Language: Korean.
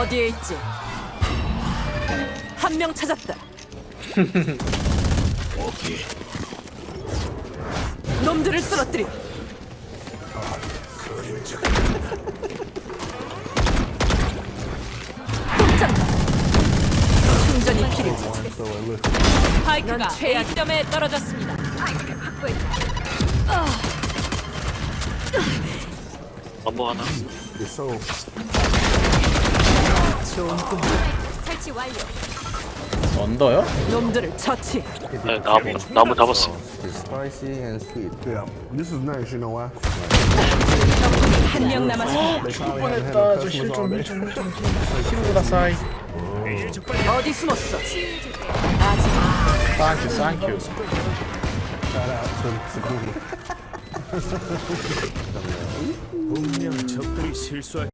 어디에 있지? 한 명 찾았다. 놈들을 쓰러뜨려. 꼼짝마. 충전이 필요해. 파이크가 A점에 떨어졌습니다. 넘버 하나. 완료. 언더요? 놈들을 처치. 네, 나무 나무 잡았어. It's spicy and sweet. Yeah, this is nice. You know why? 한 명 남았습니다. They probably haven't 뻔했다 had 저 no 힐 customers 좀 all 힐 day. 힐보다 사이 어디 숨었어? 아직 쌍큐 쌍큐 Shout out to Sakuni. 분명 적들이 실수할